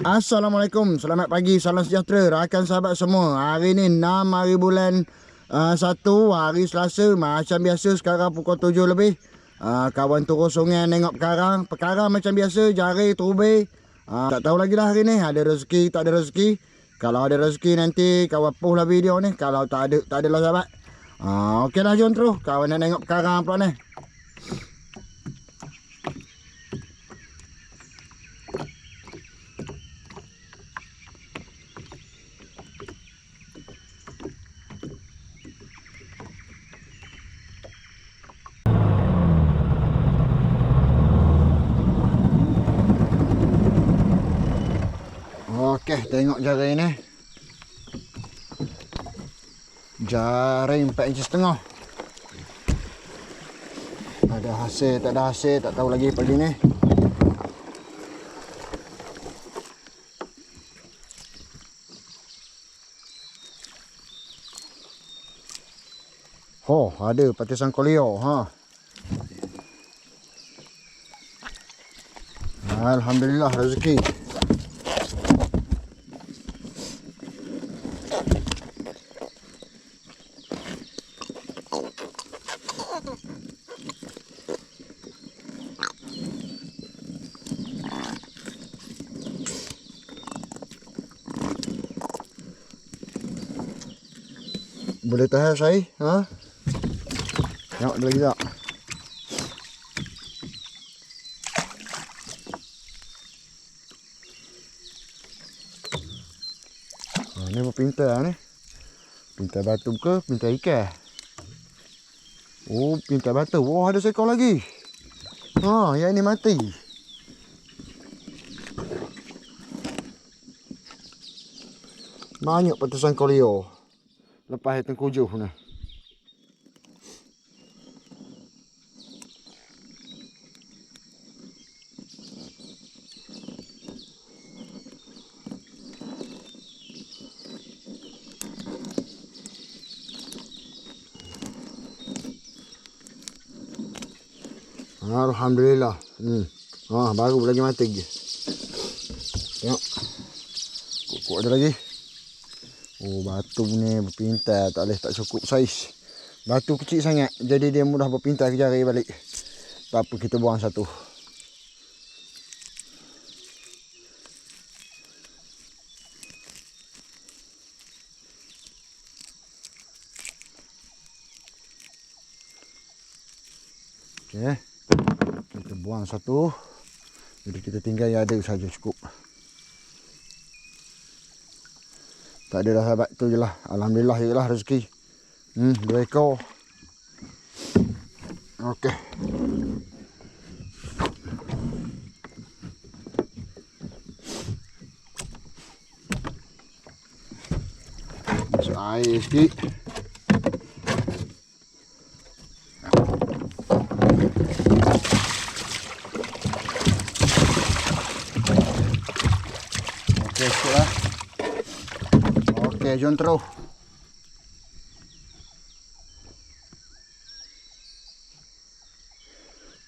Assalamualaikum, selamat pagi, salam sejahtera rakan sahabat semua. Hari ni 6 hari bulan uh, 1, hari Selasa. Macam biasa sekarang pukul 7 lebih. Uh, kawan turun sungai nengok perkara. Perkara macam biasa, jari, terubih. Uh, tak tahu lagi dah hari ni, ada rezeki, tak ada rezeki. Kalau ada rezeki nanti kawan push lah video ni. Kalau tak ada, tak adalah sahabat. Uh, Okey lah, jom terus. Kawan nak nengok perkara pula ni. Okey, tengok jari ni. Jari 4 inci setengah. Ada hasil, tak ada hasil, tak tahu lagi pagi ni. Oh, ada patisan kolio, ha. Alhamdulillah rezeki. Boleh tahan saya? Ha? Tengok dia lagi tak? Ha, ni apa pintar ni? Pintar batu ke pintar ikan? Oh, pintar batu. Wah, ada seekor lagi. Ha, yang ni mati. Banyak petusan kolio. Lepas itu kujuh ni. Alhamdulillah. Hmm. Ha, baru lagi mati je. Tengok. Kukuk ada lagi. Oh, batu ni berpintai. Tak boleh tak cukup saiz. Batu kecil sangat. Jadi dia mudah berpintai ke jari balik. Tak apa, kita buang satu. Okey. Kita buang satu. Jadi kita tinggal yang ada saja cukup. Tak ada dah sahabat tu je lah. Alhamdulillah je lah rezeki. Hmm, dua ekor. Okey. Masuk air sikit. Okey, sikit lah. Jom terus.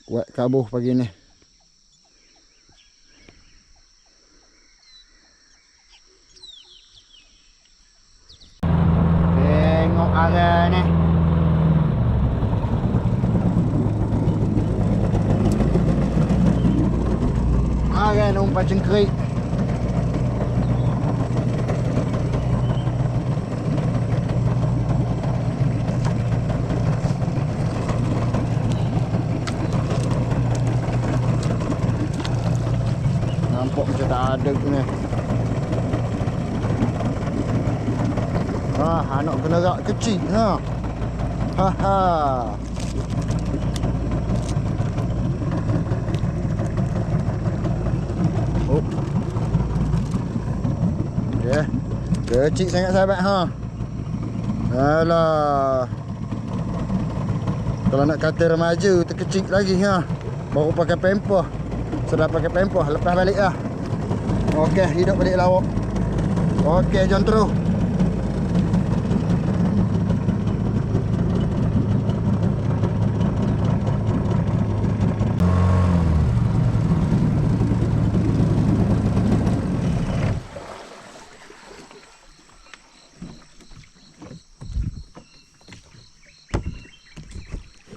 Kuat kabuh pagi ni. Tengok arah ni. Arah umpan cengkerik. Nampak macam tak ada tu ni. Ha, anak kena rak kecil ha. Ha ha. Oh. Yeah. Kecil sangat sahabat ha. Alah. Kalau nak kata remaja terkecil lagi ha. Baru pakai pamper. Sudah pakai pamper lepas balik lah. Okey, hidup balik lawak. Okey, jom terus.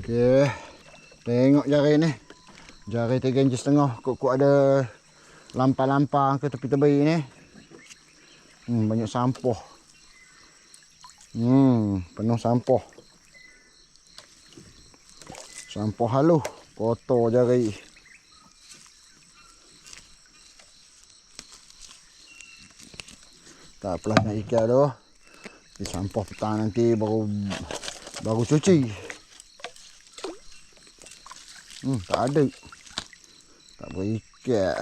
Okey. Tengok jari ni. Jari tiga inci setengah. Kok-kok ada lampah-lampah ke tepi tebi ni. Hmm, banyak sampah. Hmm, penuh sampah. Sampah halus. Kotor jari. Tak apalah nak ikat tu. Di sampah petang nanti baru baru cuci. Hmm, tak ada. Tak boleh ikat.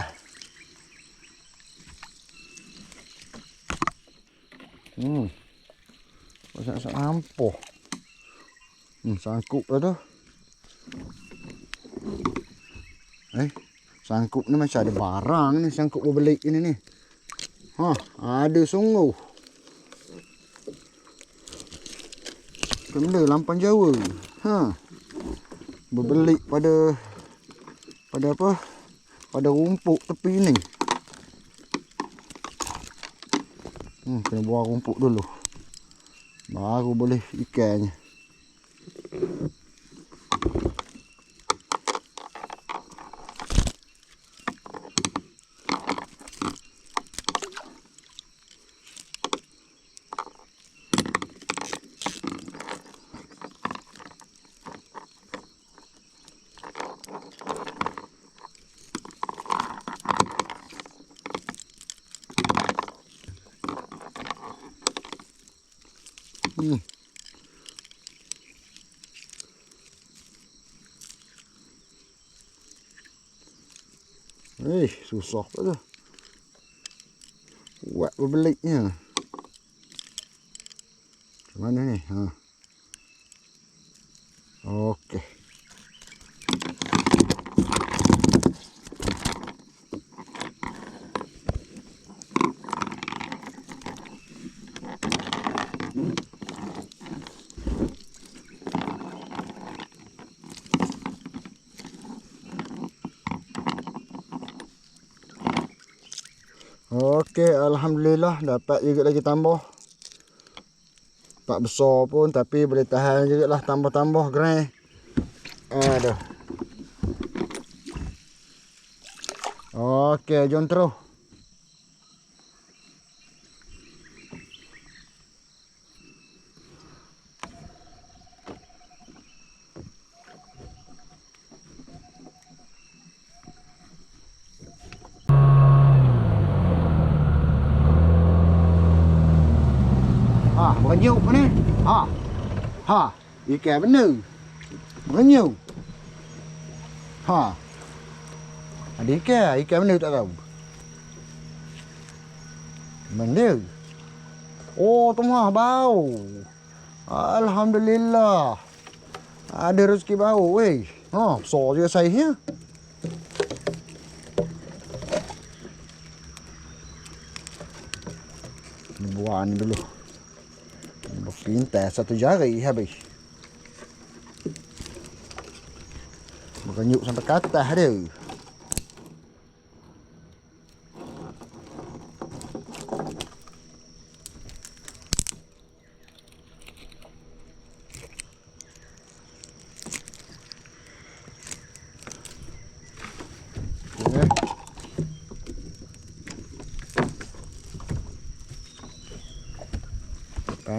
Hmm. Banyak-banyak sampah. Hmm, sangkuk dah tu. Eh, sangkuk ni macam ada barang ni sangkuk berbelik ini ni. Ha, ada sungguh. Benda lampan Jawa. Ha berbelik pada pada apa? Pada rumput tepi ni. Hmm, kena buang rumput dulu. Baru boleh ikannya Hmm. Eh, susah pula tu. Kuat berbeliknya. Macam mana ni? Ha. Okey. Okey, alhamdulillah dapat juga lagi tambah. Tak besar pun tapi boleh tahan juga lah tambah-tambah gerai. Aduh. Okey, jom terus. Ha, berenyuk ni. Ha. Ha, ikan benar. Berenyuk. Ha. Ada ikan, ikan benar tak tahu. Mana? Oh, tengah bau. Alhamdulillah. Ada rezeki bau weh. Ha, besar juga saiznya. Ni buah ni dulu. Pintas satu jari habis. Merenyuk sampai ke atas dia.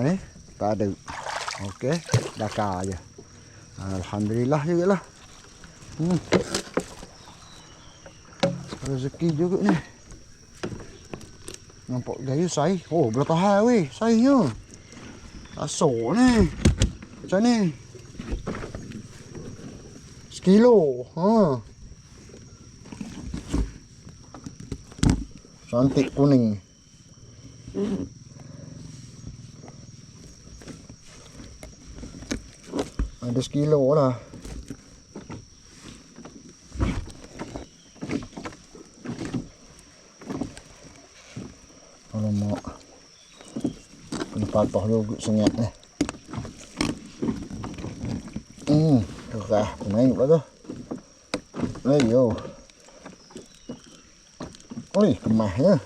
Ni? Tak ada. Okey, bakar je. Alhamdulillah juga lah. Hmm. Rezeki juga ni. Nampak gaya sai. Oh, belah tahan weh. Sainya. Asok ni. Macam ni. Sekilo. Ha. Cantik kuning. Ada sekilo lah. Kalau mau patah dulu sengat ni. Hmm, dah naik pula tu. Ayo. Oi, kemahnya.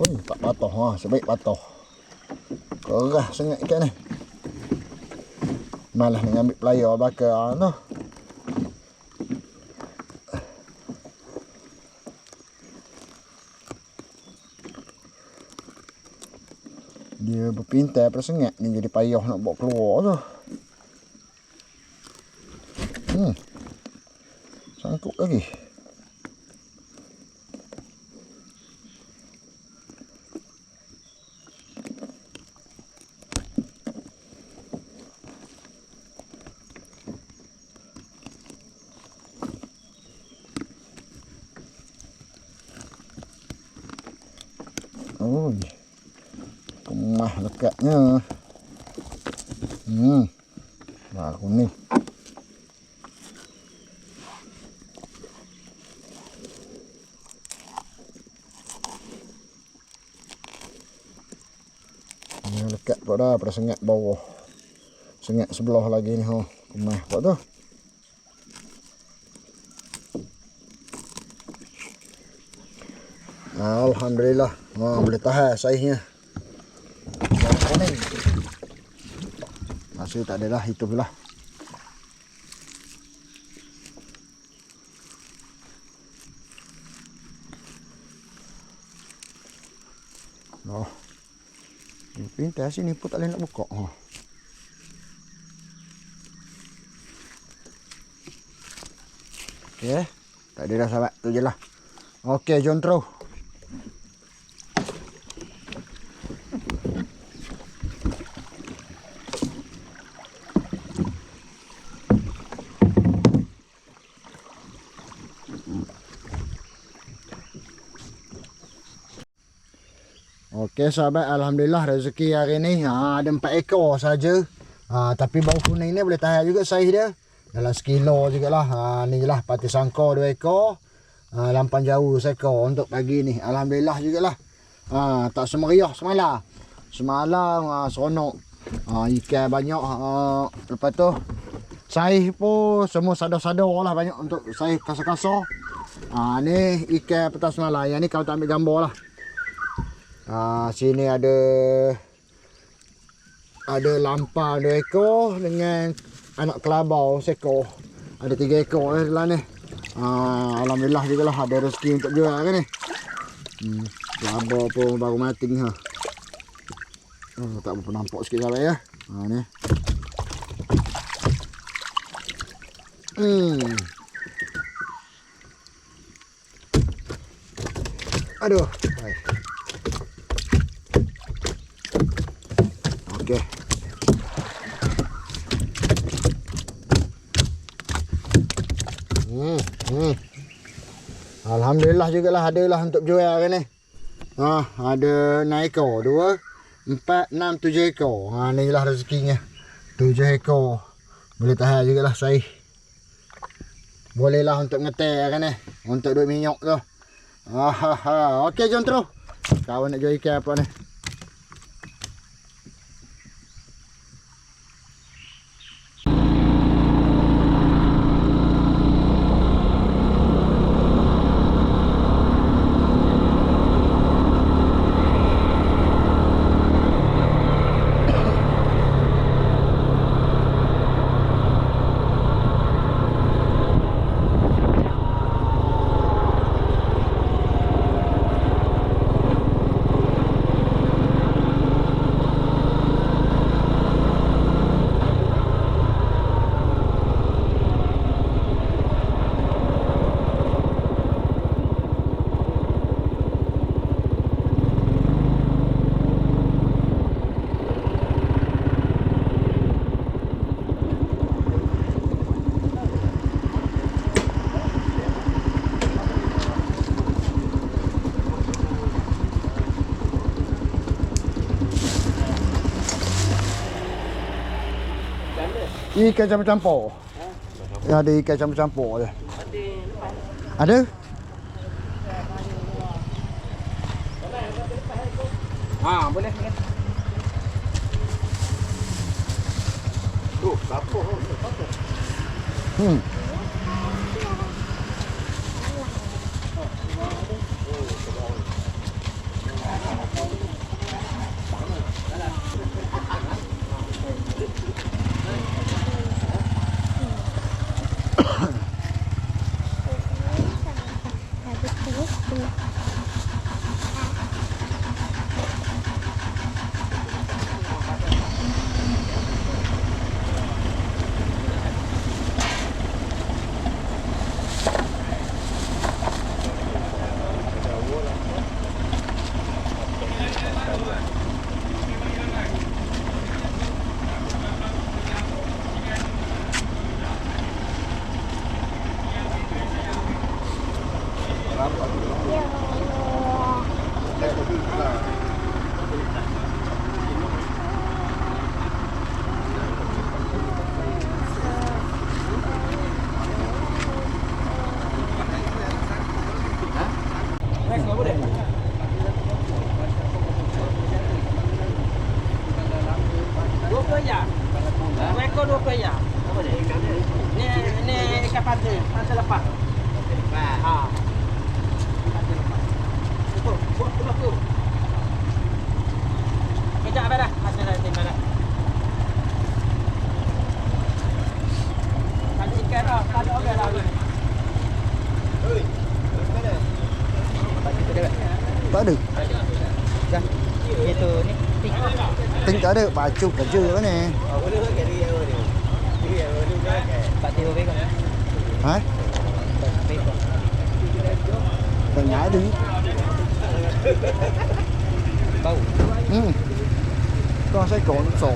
Pun tak patah ha, sebaik patah. Kerah sangat ikan ni. Malah nak ambil player bakar tu. Berpintai pada sengat ni jadi payah nak bawa keluar tu. Hmm. Sangkut lagi. Oh, kemah lekatnya. Hmm, baru ni. Ini lekat pula dah pada sengat bawah. Sengat sebelah lagi ni. Oh, kemah pula tu. Alhamdulillah. Oh, boleh tahan saiznya. Masa tak ada dah, itu pula. Oh. Ni pintas sini pun tak boleh nak buka. Oh. Okey. Tak ada dah sahabat. Tu je lah. Okey, jom terus. Okey sahabat, alhamdulillah rezeki hari ni ha, ada empat ekor saja. Ha, tapi bau kuning ni boleh tahan juga saiz dia. Dalam sekilo jugalah. Ha, ni je lah pati sangkor dua ekor. Ha, lampan jauh seekor untuk pagi ni. Alhamdulillah jugalah. Ha, tak semeriah semalam. Semalam ha, seronok. Ha, ikan banyak. Ha, lepas tu saiz pun semua sadar-sadar lah banyak untuk saiz kasar-kasar. Ha, ni ikan petang semalam. Yang ni kalau tak ambil gambar lah. Ha, sini ada ada lampang dua ekor dengan anak kelabau seekor. Ada tiga ekor eh dalam ni. Ha, Alhamdulillah juga lah ada rezeki untuk jual kan ni. Hmm, kelabau pun baru mati ni ha. Oh, tak berapa nampak sikit sahabat ya. Ha ni. Hmm. Aduh. Baik. Okey. Hmm, hmm. Alhamdulillah jugalah ada lah untuk jual kan ni. Ha, ada 6 ekor, 2, 4, 6, 7 ekor. Ha, ni lah rezekinya. 7 ekor. Boleh tahan jugalah saiz. Boleh lah untuk ngetek kan ni. Untuk duit minyak tu. Ha, ha, ha. Okey, jom terus. Kawan nak jual ikan apa ni. Ikan campur-campur. Ya, ada ikan campur-campur je. Ada? Ha, boleh ni. Tu, siapa? Hmm. ada baju chưa nữa nè, Ha? Tengah ada. đi, Hmm. Con sẽ trộn sổ.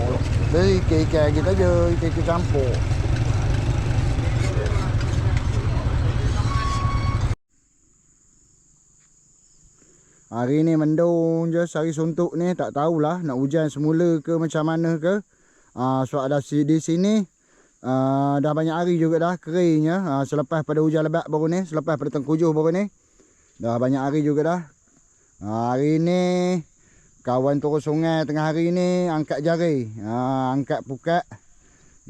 Đây kỳ kè gì đó dơ, kỳ kè campur. Hari ni mendung je sehari suntuk ni tak tahulah nak hujan semula ke macam mana ke. Ah sebab si, di sini uh, dah banyak hari juga dah keringnya uh, selepas pada hujan lebat baru ni, selepas pada tengkujuh baru ni. Dah banyak hari juga dah. Uh, hari ni kawan turun sungai tengah hari ni angkat jari, uh, angkat pukat.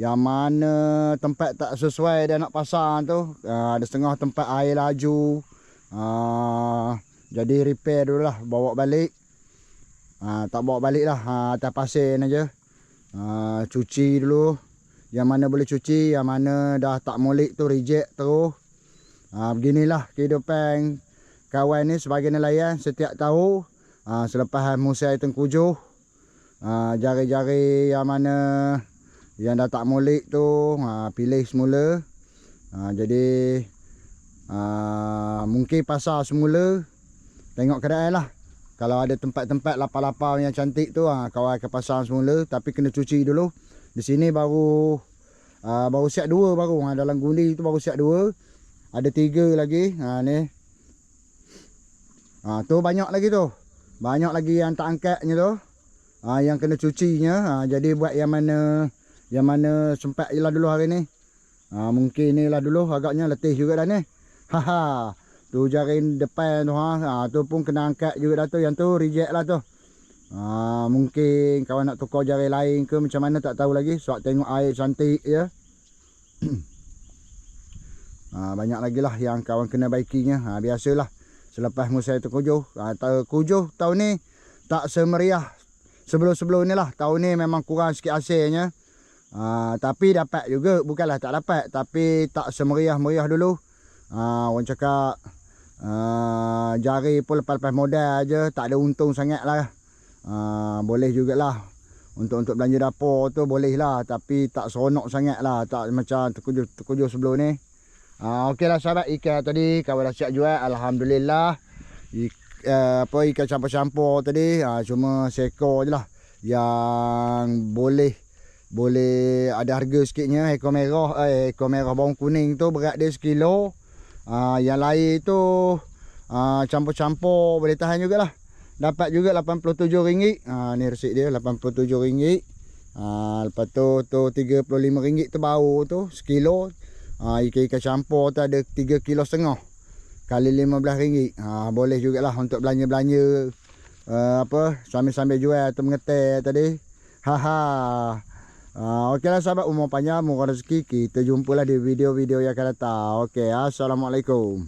Yang mana tempat tak sesuai dia nak pasang tu, uh, ada setengah tempat air laju. Uh, jadi repair dulu lah Bawa balik. Ha, Tak bawa balik lah ha, Atas pasir je. Ha, Cuci dulu. Yang mana boleh cuci Yang mana dah tak molek tu reject terus. Ha, Beginilah kehidupan Kawan ni sebagai nelayan Setiap tahun ha, Selepas musim tengkujuh ha, Jari-jari yang mana Yang dah tak molek tu ha, Pilih semula. Ha, Jadi ha, Mungkin pasar semula Tengok keadaan lah. Kalau ada tempat-tempat lapar-lapar yang cantik tu ha, kawan akan pasang semula tapi kena cuci dulu. Di sini baru uh, baru siap dua baru ha, dalam gundi tu baru siap dua. Ada tiga lagi. Ha ni. Ha tu banyak lagi tu. Banyak lagi yang tak angkatnya tu. Ha yang kena cucinya. Ha jadi buat yang mana yang mana sempat je dulu hari ni. Ha mungkin ni lah dulu agaknya letih juga dah ni. Haha. Tu jari depan tu ha. ha tu pun kena angkat juga dah tu. Yang tu reject lah tu. Ha, mungkin kawan nak tukar jari lain ke macam mana tak tahu lagi. Sebab tengok air cantik je. ha, banyak lagi lah yang kawan kena baikinya. Ha, biasalah. Selepas musim terkujuh. Ha, terkujuh tahun ni tak semeriah sebelum-sebelum ni lah. Tahun ni memang kurang sikit hasilnya. Ha, tapi dapat juga. Bukanlah tak dapat. Tapi tak semeriah-meriah dulu. Ha, orang cakap uh, jari pun lepas-lepas modal aja tak ada untung sangat lah uh, boleh jugalah. Untuk untuk belanja dapur tu boleh lah tapi tak seronok sangat lah tak macam terkujuh, terkujuh sebelum ni. Uh, ok lah sahabat ikan tadi kawan dah siap jual Alhamdulillah. Ik, uh, apa ikan campur-campur tadi uh, cuma seekor je lah. Yang boleh boleh ada harga sikitnya ekor merah eh, ekor merah bawang kuning tu berat dia sekilo uh, yang lain tu uh, campur-campur boleh tahan jugalah. Dapat juga RM87. Ha, ni resit dia RM87. Ha, lepas tu tu RM35 tu bau tu sekilo. Ha, ikan-ikan campur tu ada 3 kilo setengah kali RM15 ha, boleh jugalah untuk belanja-belanja uh, apa sambil-sambil jual atau mengetek tadi. Haha Uh, Okey lah sahabat umur panjang murah rezeki kita jumpalah di video-video yang akan datang. Okey assalamualaikum.